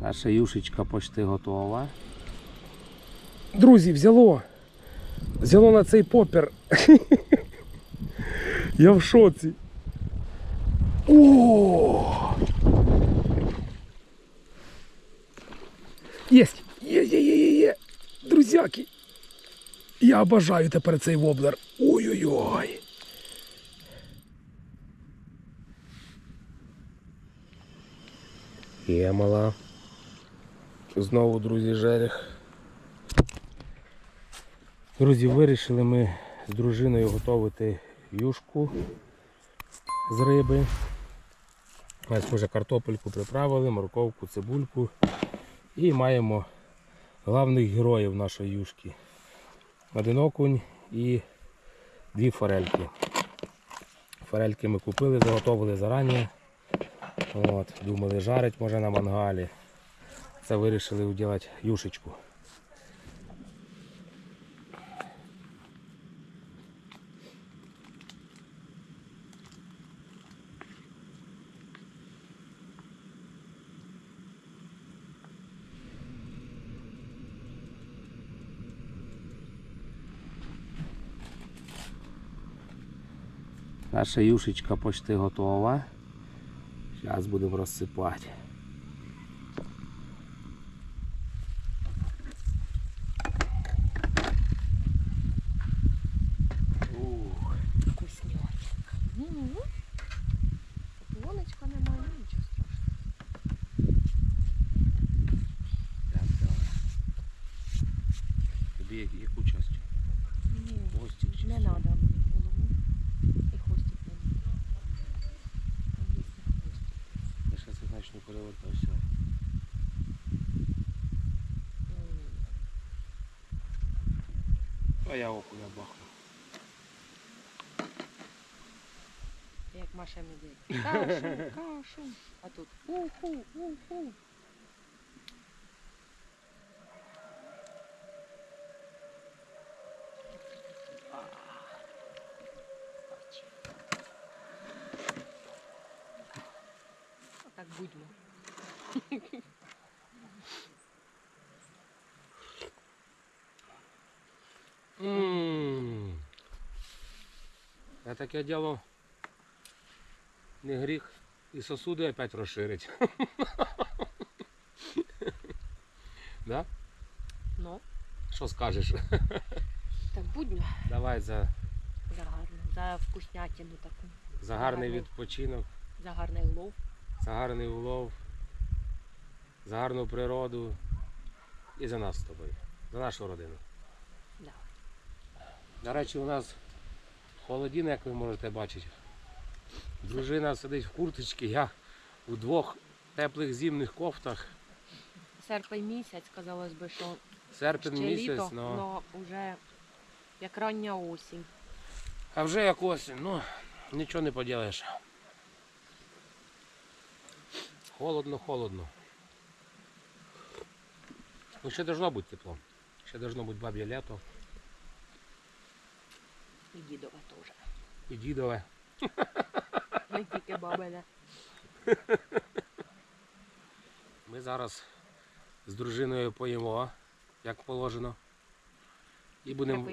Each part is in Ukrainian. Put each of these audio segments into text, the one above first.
Наша юшечка почти готова. Друзі, взяло. Взяло на цей попір. Я в шоці. О! Єсть! Є, є, є, є, є. Друзяки. Я обожаю тепер цей воблер. Ой-ой-ой. Є мала. Знову, друзі, жерех. Друзі, вирішили ми з дружиною готувати юшку з риби. Ось вже картопельку приправили, морковку, цибульку. І маємо главних героїв нашої юшки. Один окунь і дві форельки. Форельки ми купили, заготовили зарані. От, думали жарить може на мангалі. Це вирішили уділати юшечку. Наша юшечка почти готова. Зараз будемо розсипати. Ух, Вкуснятик. Угу. Воночка немає, ну, нічого страшного. так, давай. Тобі я- яку часть? Ні, Хвостик чи не що? треба мені голову. І хвостик не треба. Там є хвостик. Я ще це значно перевертався. М. А я окуня бахну. Як Маша медведь. Кашу, кашу. А тут уху, уху. Так будьмо. Таке діло не гріх і сосуди опять розширить. да? Ну, Що скажеш? так будьмо. Давай за, За гарну, за вкуснятину таку. за гарний відпочинок, За гарний лов. за гарний улов, за гарну природу і за нас з тобою, за нашу родину. Да. До речі, у нас холодіна, як ви можете бачити. Дружина сидить в курточці, я у двох теплих зимних кофтах. Серпень місяць, казалось би, що Серпень ще місяць, літо, ну, але вже як рання осінь. а вже як осінь, ну нічого не поділаєш. Холодно, холодно. Ну ще должно бути тепло. Ще должно бути баб'є лято І дідове теж. і дідове. Не тільки бабине. Ми зараз з дружиною поїмо, як положено. І будемо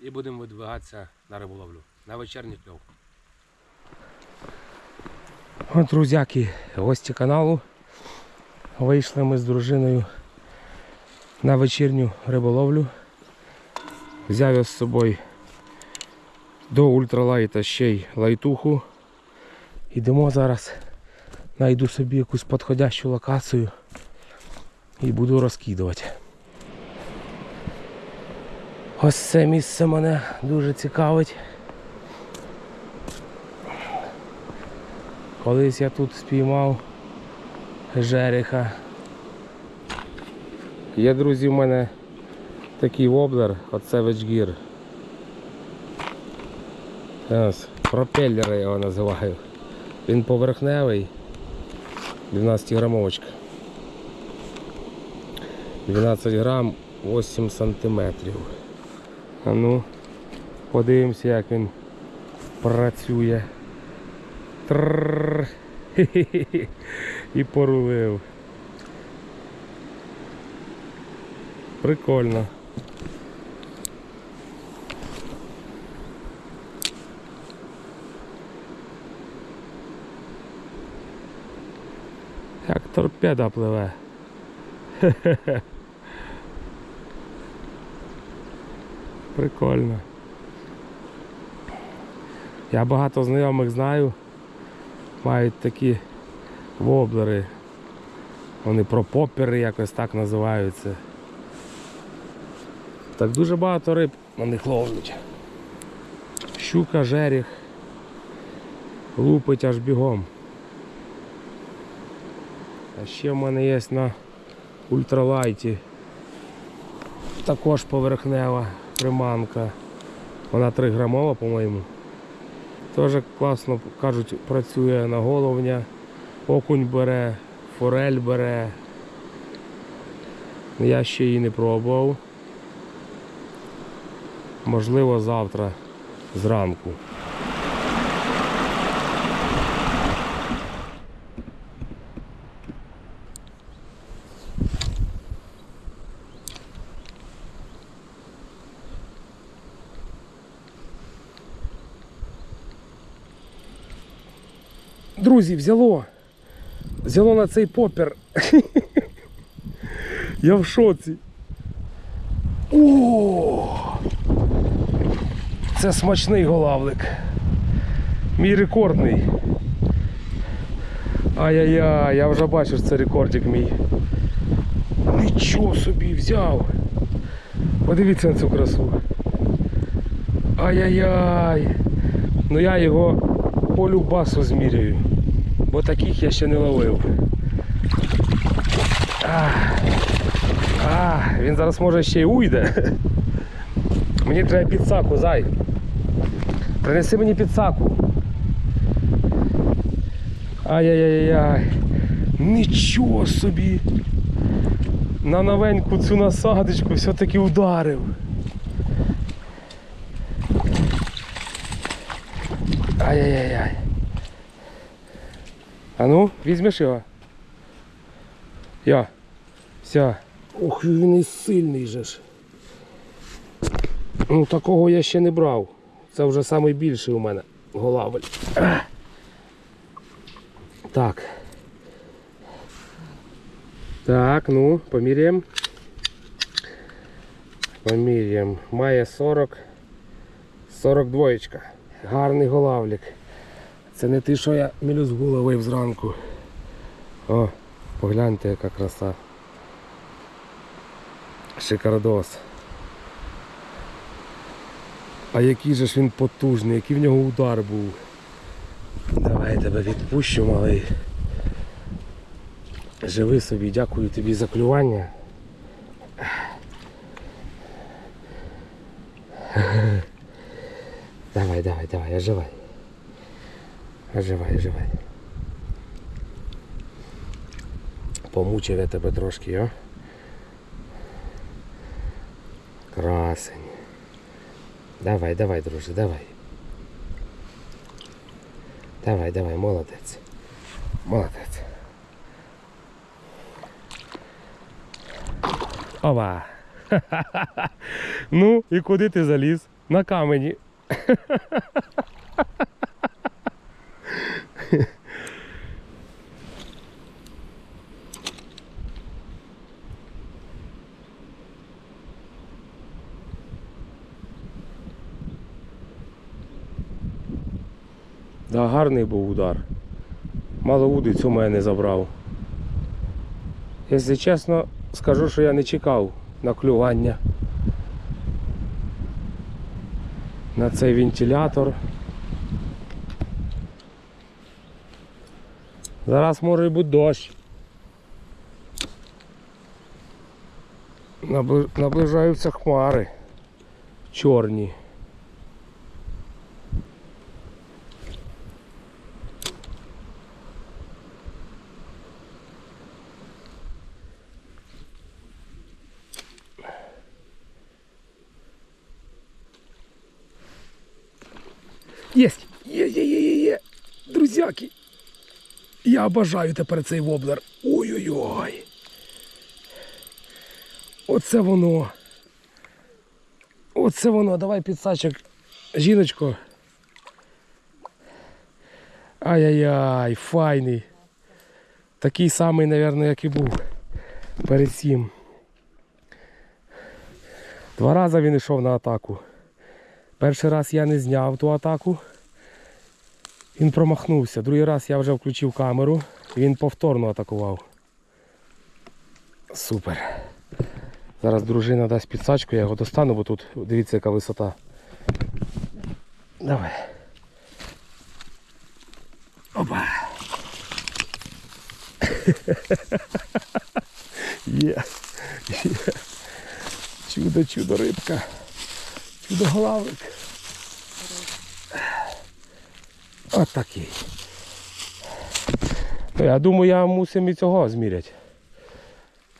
і будемо видвигатися на риболовлю, на вечірній кльов. Друзяки, гості каналу. Вийшли ми з дружиною на вечірню риболовлю. Взяв я з собою до ультралайта ще й лайтуху. Йдемо зараз, знайду собі якусь підходящу локацію і буду розкидувати. Ось це місце мене дуже цікавить. Колись я тут спіймав жереха. Є, друзі, в мене такий воблер, вечгір. Ось, пропеллер я його називаю. Він поверхневий. 12 грамовочка. 12 грам 8 сантиметрів. А ну, подивимося, як він працює. Трррр. І порулив. Прикольно. Як торпеда пливе. Хе-хе-хе. Прикольно. Я багато знайомих знаю. Мають такі воблери. Вони пропопери якось так називаються. Так дуже багато риб на них ловлять. Щука, жеріх. Лупить аж бігом. А ще в мене є на ультралайті. Також поверхнева приманка. Вона 3 грамова, по-моєму. Теж класно кажуть, працює на головня, окунь бере, форель бере. Я ще її не пробував. Можливо, завтра зранку. Друзі, взяло. Взяло на цей попер. Я в шоці. О! Це смачний голавлик. Мій рекордний. Ай-яй-яй, я вже бачу, що це рекордик мій. Нічого собі взяв. Подивіться на цю красу. Ай-яй-яй. Ну я його по любасу зміряю. Бо таких я ще не ловив. А, а, він зараз може ще й уйде. Мені треба підсаку, зай. Принеси мені підсаку. Ай-яй-яй-яй. Нічого собі. На новеньку цю насадочку все-таки ударив. Ай-яй-яй-яй. А ну, візьмеш його. Я. Все. Ох, він і сильний же ж. Ну, такого я ще не брав. Це вже найбільший у мене голавель. Так. Так, ну, поміряємо. Поміряємо. Має 40. 42. Гарний голавлік. Це не те, що я мілюзгу ловив зранку. О, погляньте, яка краса. Шикардос. А який же ж він потужний, який в нього удар був. Давай я тебе відпущу, малий. Живи собі, дякую тобі за клювання. Давай, давай, давай, оживай. Оживай, оживай. Помучив я тебе трошки, о? Красень. Давай, давай, друже, давай. Давай, давай, молодець. Молодець. Ова. ну, і куди ти заліз? На камені. Да, гарний був удар. Мало удиць у мене забрав. Якщо чесно, скажу, що я не чекав на клювання. На цей вентилятор. Зараз може бути дощ. Наближаються хмари. Чорні. Есть! Є, є, є, є, є. Друзяки. Я бажаю тепер цей воблер. Ой-ой-ой. Оце воно. Оце воно. Давай підсачок. Жіночко. Ай-яй-яй, файний. Такий самий, мабуть, як і був перед цим. Два рази він йшов на атаку. Перший раз я не зняв ту атаку. Він промахнувся. Другий раз я вже включив камеру і він повторно атакував. Супер. Зараз дружина дасть підсачку, я його достану, бо тут дивіться яка висота. Давай. Опа. Є. Є. Чудо, чудо рибка. Чудо главик. От я думаю, я мусимо і цього зміряти.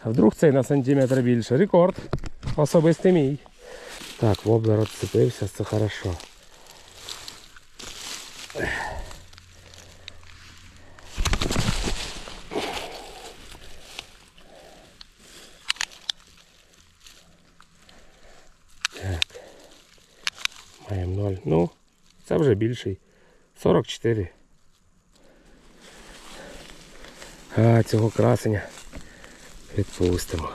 А вдруг цей на сантиметр більше. Рекорд. Особистий мій. Так, воблер відцепився, це хорошо. Так. Маємо 0. Ну, це вже більший. 44. А, цього красення відпустимо.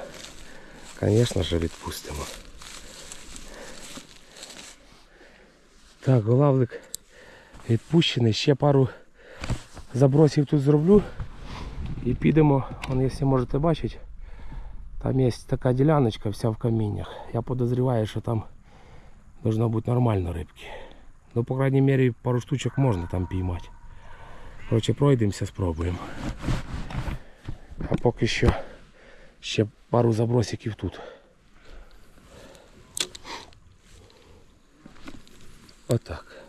Звісно ж відпустимо. Так, голавлик відпущений. Ще пару забросів тут зроблю. І підемо, вон, якщо можете бачити, там є така діляночка вся в каміннях. Я подозріваю, що там должно бути нормально рибки. Ну, по крайній мірі, пару штучок можна там піймати. Коротше, пройдемося, спробуємо. А поки що ще пару забросиків тут. Отак.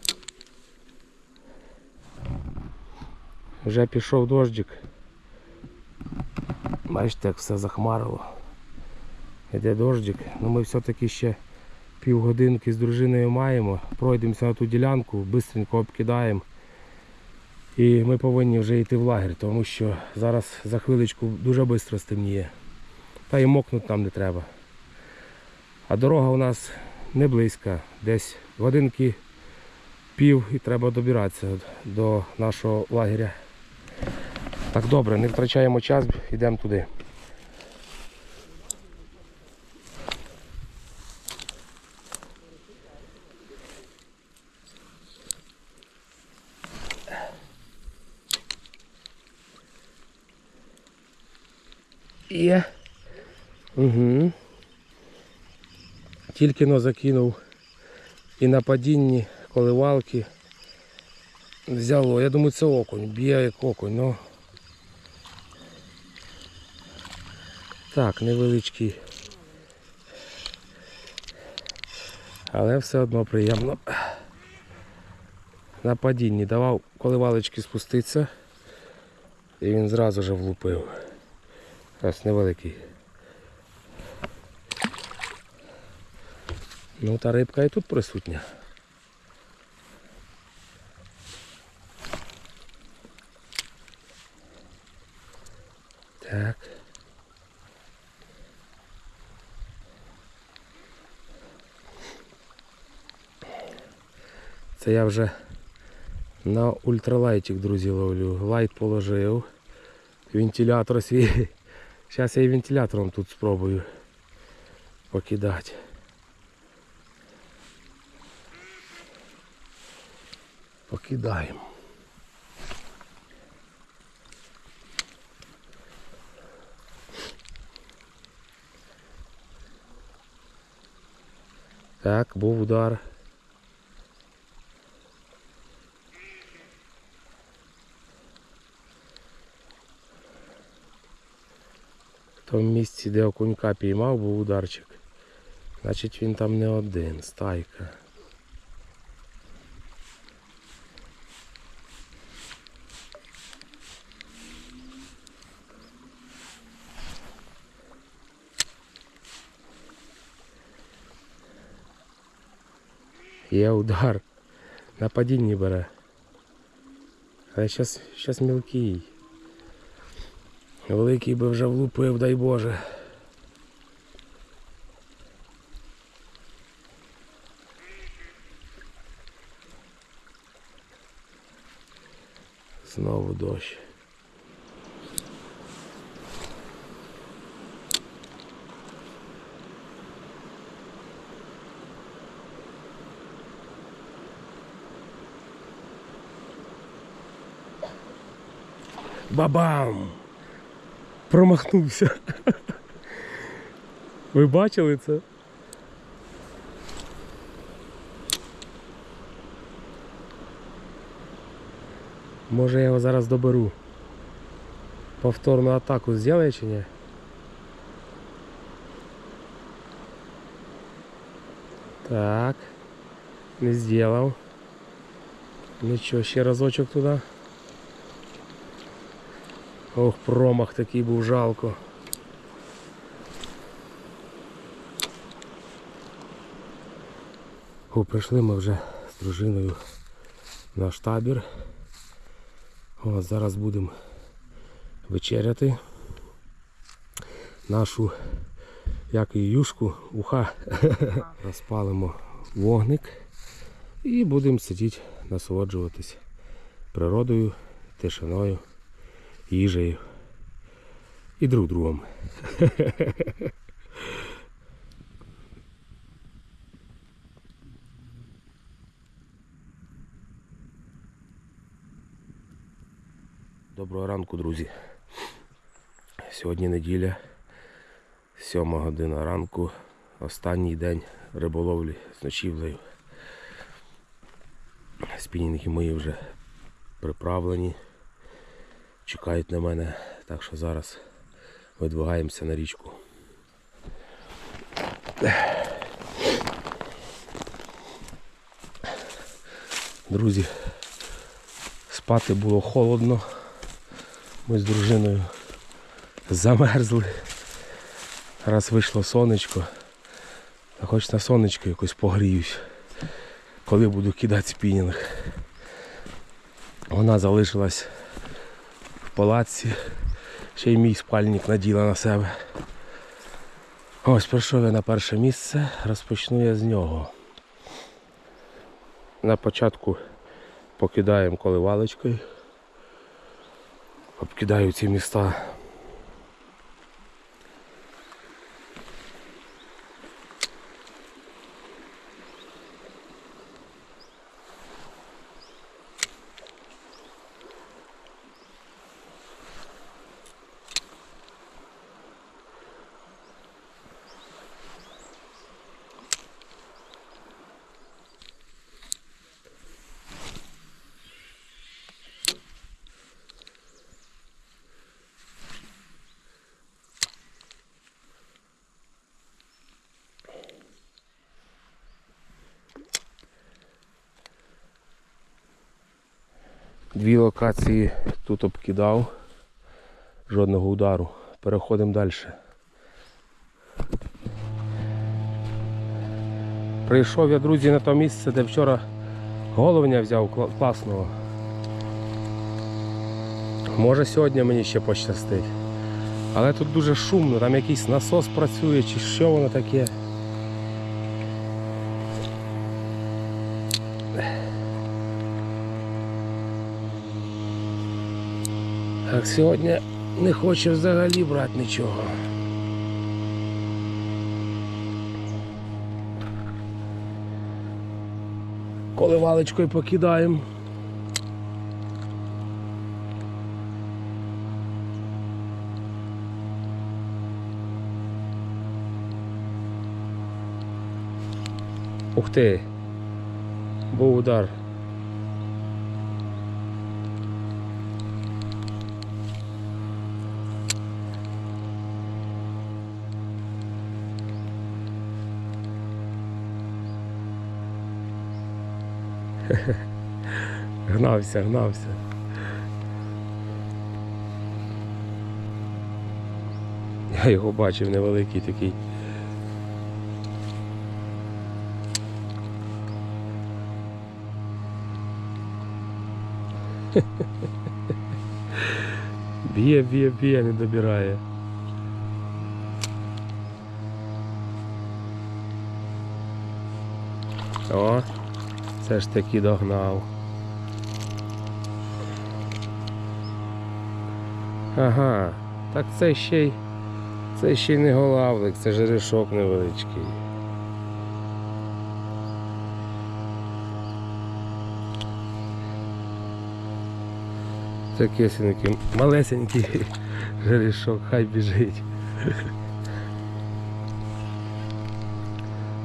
Вже пішов дощик. Бачите, як все захмарило. Іде дощик, але ми все-таки ще півгодинки з дружиною маємо. Пройдемося на ту ділянку, швидко обкидаємо. І ми повинні вже йти в лагерь, тому що зараз за хвиличку дуже швидко стемніє. Та й мокнути нам не треба. А дорога у нас не близька, десь годинки пів і треба добиратися до нашого лагеря. Так добре, не втрачаємо час, йдемо туди. Є. Угу. Тільки но закинув і на падінні коливалки взяло. Я думаю, це окунь, б'є як окунь, ну. Так, невеличкий. Але все одно приємно. На падінні давав коливалочки спуститися і він зразу ж влупив. Ось невеликий. Ну та рибка і тут присутня. Так. Це я вже на ультралайтик, друзі, ловлю. Лайт положив. Вентилятор свій. Зараз я і вентилятором тут спробую покидати. Покидаємо. Так, був удар. В тому місці, де окунька піймав, був ударчик. Значить він там не один, стайка. Є удар. На падінні бере. Але зараз, зараз мілкий. Великий би вже влупив, дай Боже. Знову дощ. Бабам! Промахнувся. Ви бачили це? Може я його зараз доберу. Повторну атаку зробить чи ні? Так. Не зробив. Нічого, ще разочок туди. Ох, промах такий був жалко. О, прийшли ми вже з дружиною наш табір. От зараз будемо вечеряти нашу як і юшку, уха. Розпалимо вогник і будемо сидіти, насолоджуватись природою, тишиною, їжею і друг другом. Доброго ранку, друзі. Сьогодні неділя, 7 година ранку, останній день риболовлі з ночівлею. Спінінги мої вже приправлені, чекають на мене, так що зараз видвигаємося на річку. Друзі, спати було холодно. Ми з дружиною замерзли. Раз вийшло сонечко. Та хоч на сонечко якось погріюсь, коли буду кидати спінінг. Вона залишилась палаці, ще й мій спальник наділа на себе. Ось прийшов я на перше місце, розпочну я з нього. На початку покидаємо коливалочкою. Обкидаю ці міста. Дві локації тут обкидав. Жодного удару. Переходимо далі. Прийшов я, друзі, на те місце, де вчора головня взяв класного. Може сьогодні мені ще пощастить. Але тут дуже шумно, там якийсь насос працює чи що воно таке. Сьогодні не хоче взагалі брати нічого. Коливалочкою покидаємо. Ух ти! Був удар. Гнався, гнався. Я його бачив невеликий такий. Б'є, б'є, б'є, не добирає. О, все ж таки догнав. Ага, так це ще й це ще й не голавлик, це жерешок невеличкий. Такесенький, малесенький жерешок, хай біжить.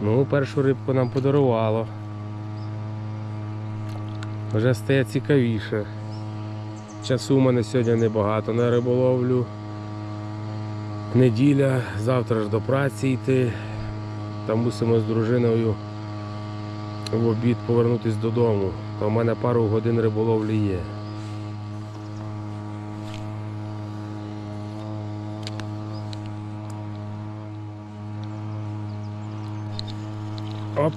Ну, першу рибку нам подарувало. Вже стає цікавіше. Часу в мене сьогодні небагато на риболовлю. Неділя, завтра ж до праці йти. Там мусимо з дружиною в обід повернутися додому. То в мене пару годин риболовлі є. Оп.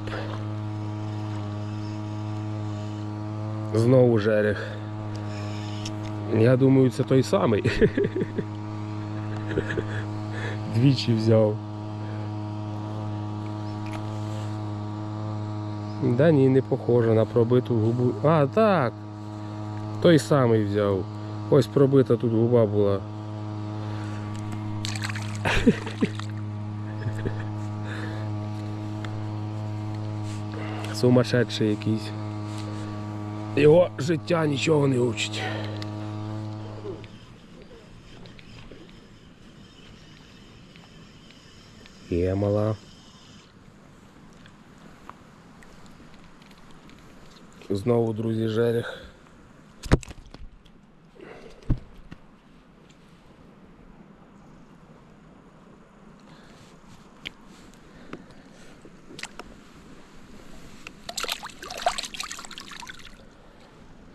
Знову жерех. Я думаю, це той самий. Двічі взяв. Да ні, не похоже на пробиту губу. А, так. Той самий взяв. Ось пробита тут губа була. Сумасшедший якийсь. Його життя нічого не учить. Є. Знову, друзі, жерех.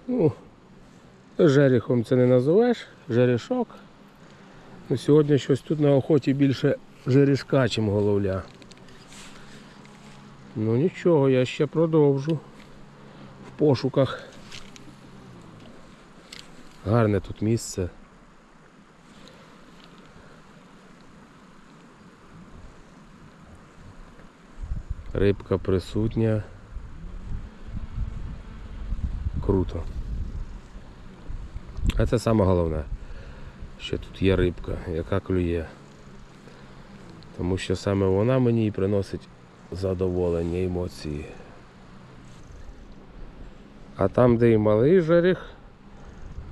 Ну, жерехом це не називеш, жерешок. Ну, сьогодні щось тут на охоті більше жерешка, чим головля. Ну нічого, я ще продовжу в пошуках. Гарне тут місце. Рибка присутня. Круто. А це саме головне, що тут є рибка, яка клює. Тому що саме вона мені і приносить задоволення, емоції. А там, де і малий жерех,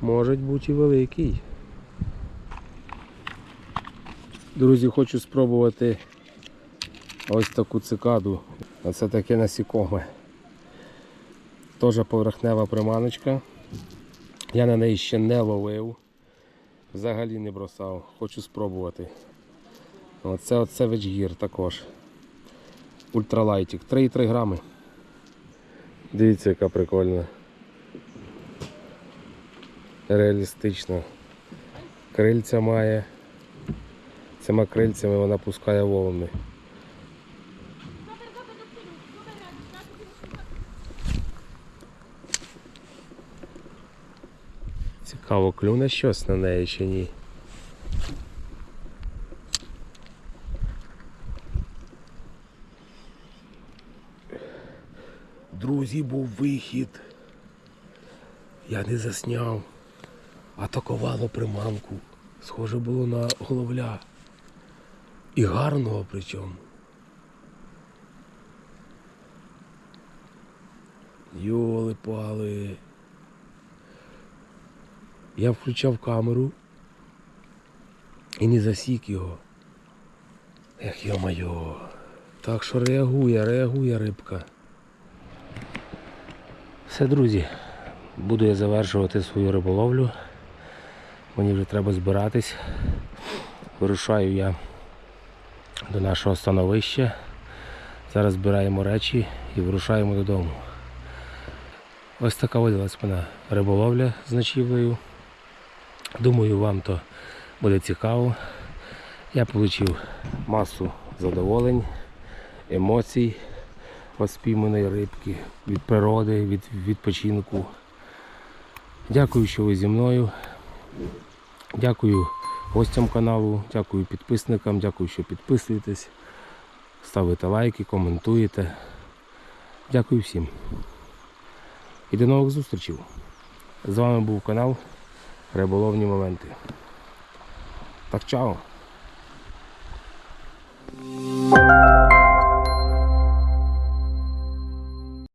може бути і великий. Друзі, хочу спробувати ось таку цикаду. А це таке насікоме. Теж поверхнева приманочка. Я на неї ще не ловив. Взагалі не бросав. Хочу спробувати. Оце оце вечгір також. Ультралайтик. 3,3 грами. Дивіться, яка прикольна. Реалістична. Крильця має. Цими крильцями вона пускає волни. Цікаво, клюне щось на неї чи ні. Друзі, був вихід. Я не засняв. Атакувало приманку. Схоже було на головля. І гарного причому. Йоли пали. Я включав камеру і не засік його. Ех, йо-майо. Так що реагує, реагує рибка. Все, друзі, буду я завершувати свою риболовлю. Мені вже треба збиратись. Вирушаю я до нашого становища. Зараз збираємо речі і вирушаємо додому. Ось така видалась мене риболовля з ночівлею. Думаю, вам то буде цікаво. Я отримав масу задоволень, емоцій поспійманої рибки, від природи, від відпочинку. Дякую, що ви зі мною. Дякую гостям каналу, дякую підписникам, дякую, що підписуєтесь, ставите лайки, коментуєте. Дякую всім. І до нових зустрічей. З вами був канал Риболовні моменти. Так чао!